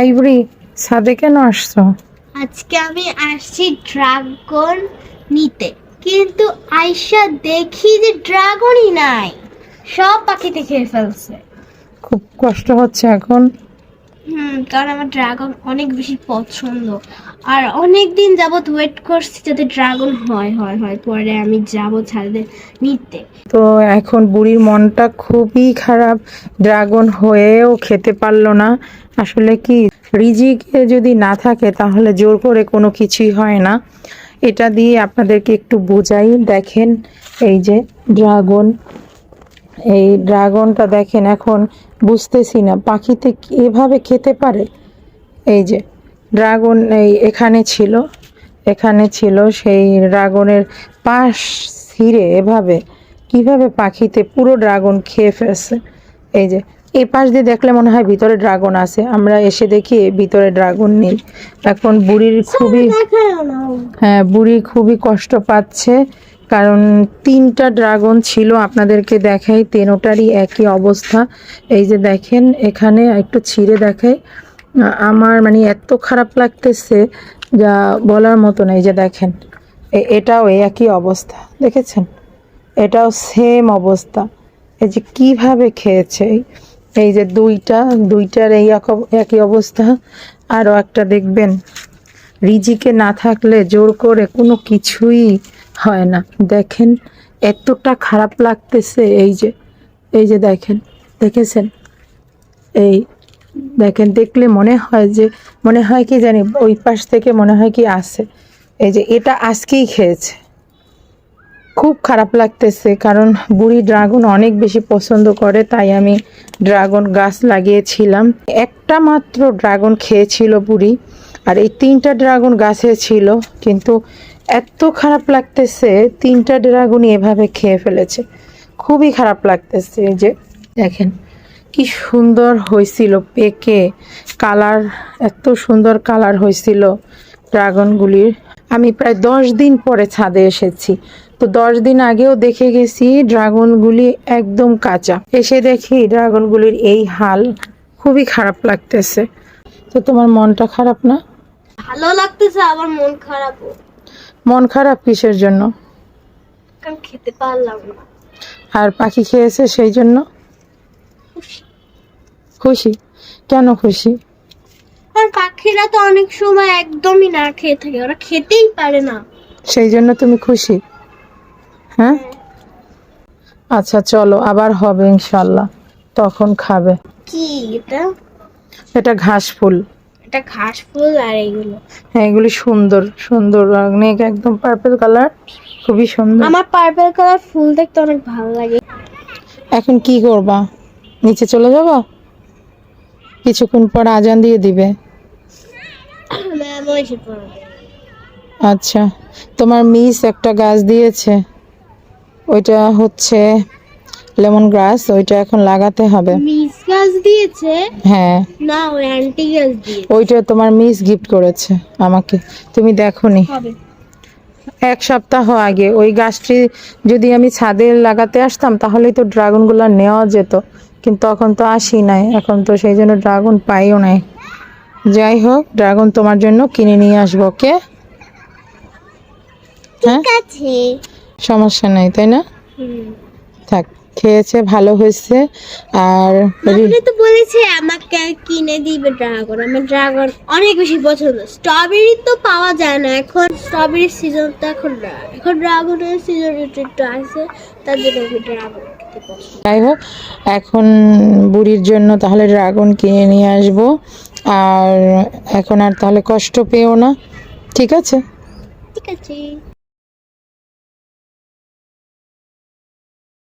এই সাদে কেন আসছো? আজকে আমি আসছি ড্রাগন নিতে। কিন্তু আইসা দেখি যে ড্রাগনই নাই। সব পাখিতে খেয়ে ফেলছে। খুব কষ্ট হচ্ছে এখন। কারণ আমার ড্রাগন অনেক বেশি পছন্দ। আর অনেক দিন যাবত ওয়েট করছি যাতে ড্রাগন হয় হয় হয়, পরে আমি যাব ছাদে নিতে। তো এখন বুড়ির মনটা খুবই খারাপ। ড্রাগন হয়েও খেতে পারল না। আসলে কি, রিজিকে যদি না থাকে তাহলে জোর করে কোনো কিছুই হয় না। এটা দিয়ে আপনাদেরকে একটু বোঝাই, দেখেন এই যে ড্রাগন। এই ড্রাগনটা দেখেন এখন বুঝতেছি না পাখিতে এভাবে খেতে পারে? এই যে ড্রাগন এই এখানে ছিল এখানে ছিল সেই ড্রাগনের পাশ ছিঁড়ে এভাবে কীভাবে পাখিতে পুরো ড্রাগন খেয়ে ফেলছে? এই যে এই পাশ দিয়ে দেখলে মনে হয় ভিতরে ড্রাগন আছে আমরা এসে দেখি ভিতরে ড্রাগন নেই। এখন বুড়ির খুবই হ্যাঁ বুড়ি খুবই কষ্ট পাচ্ছে কারণ তিনটা ড্রাগন ছিল আপনাদেরকে দেখাই তেনোটারই একই অবস্থা। এই যে দেখেন, এখানে একটু ছিঁড়ে দেখাই। আমার মানে এত খারাপ লাগতেছে, যা বলার মতো এই যে দেখেন। এটাও একই অবস্থা, দেখেছেন? এটাও সেম অবস্থা। এই যে কীভাবে খেয়েছে? এই- যে দুইটা, দুইটার এই এক- একই অবস্থা। আরও একটা দেখবেন, রিজিকে না থাকলে জোর করে কোনো কিছুই হয় না। দেখেন, এতটা খারাপ লাগতেছে এই যে এই যে দেখেন, দেখেছেন? এই দেখেন, দেখলে মনে হয় যে, মনে হয় কি জানি, ওই পাশ থেকে মনে হয় কি আসে এই যে এটা আজকেই খেয়েছে। খুব খারাপ লাগতেছে, কারণ বুড়ি ড্রাগন অনেক বেশি পছন্দ করে, তাই আমি ড্রাগন গাছ লাগিয়েছিলাম। একটা মাত্র ড্রাগন খেয়েছিল বুড়ি, আর এই তিনটা ড্রাগন গাছে ছিল, কিন্তু এত খারাপ লাগতেছে, তিনটা ড্রাগনই এভাবে খেয়ে ফেলেছে। খুবই খারাপ লাগতেছে যে, দেখেন কি সুন্দর হয়েছিল পেকে, কালার, এত সুন্দর কালার হয়েছিল ড্রাগনগুলির। আমি প্রায় দশ দিন পরে ছাদে এসেছি। তো দশ দিন আগেও দেখে গেছি ড্রাগনগুলি একদম কাঁচা। এসে দেখি ড্রাগনগুলির এই হাল খুবই খারাপ লাগতেছে। তো তোমার মনটা খারাপ না? ভালো লাগতেছে, আবার মন খারাপও। মন খারাপ কিসের জন্য? খেতে পারলাম না। আর পাখি খেয়েছে সেই জন্য? খুশি? কেন খুশি? আর পাখিরা তো অনেক সময় একদমই না খেয়ে থাকে ওরা খেতেই পারে না। সেই জন্য তুমি খুশি? হ্যাঁ? আচ্ছা চলো আবার হবে ইনশাল্লাহ। তখন খাবে। কি এটা? এটা ঘাস ফুল। এটা ঘাস ফুল আর এইগুলো। হ্যাঁ এগুলি সুন্দর সুন্দর অনেক একদম পার্পল কালার খুবই সুন্দর। আমার পার্পল কালার ফুল দেখতে অনেক ভালো লাগে। এখন কি করবা? নিচে চলে যাবা? কিছুক্ষণ পর আজান দিয়ে দিবে। আচ্ছা তোমার মিস একটা গাছ দিয়েছে। ওইটা হচ্ছে লেমন গ্রাস ওইটা এখন লাগাতে হবে। মিস গাছ দিয়েছে? হ্যাঁ। না ওই অ্যান্টি গাছ দিয়ে ওইটা তোমার মিস গিফট করেছে আমাকে। তুমি দেখোনি। হবে। এক সপ্তাহ আগে ওই গাছটি যদি আমি ছাদে লাগাতে আসতাম তাহলেই তো ড্রাগনগুলো নেওয়া যেত। কিন্তু তখন তো আসি নাই। এখন তো সেই জন্য ড্রাগন পাইও নাই। যাই হোক ড্রাগন তোমার জন্য কিনে নিয়ে আসব ওকে? হ্যাঁ? সমস্যা নেই তাই না? থাক। খেয়েছে ভালো হয়েছে। আর তো বলেছে আমাকে কিনে দিবে ড্রাগন। আমার ড্রাগন অনেক বেশি পছন্দ। স্ট্রবেরি তো পাওয়া যায় না। এখন স্ট্রবেরির সিজন তো এখন না। এখন ড্রাগনের সিজন একটু আছে তার জন্য আমি ড্রাগন যাই হোক এখন বুড়ির জন্য তাহলে ড্রাগন কিনে নিয়ে আসব। আর এখন আর তাহলে কষ্ট পেও না। ঠিক আছে? ঠিক আছে।